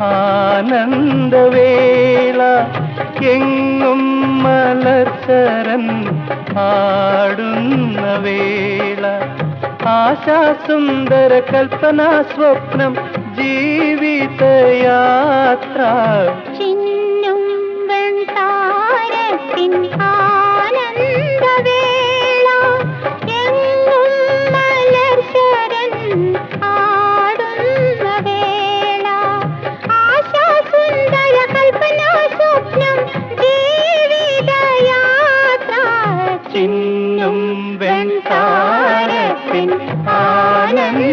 ആനന്ദവേള എങ്ങും മലർച്ചരൻ ആടുന്ന വേള. ആശാസുന്ദര കൽപ്പനാ സ്വപ്നം ജീവിതയാത്ര. வெண்ணும் ஆனந்த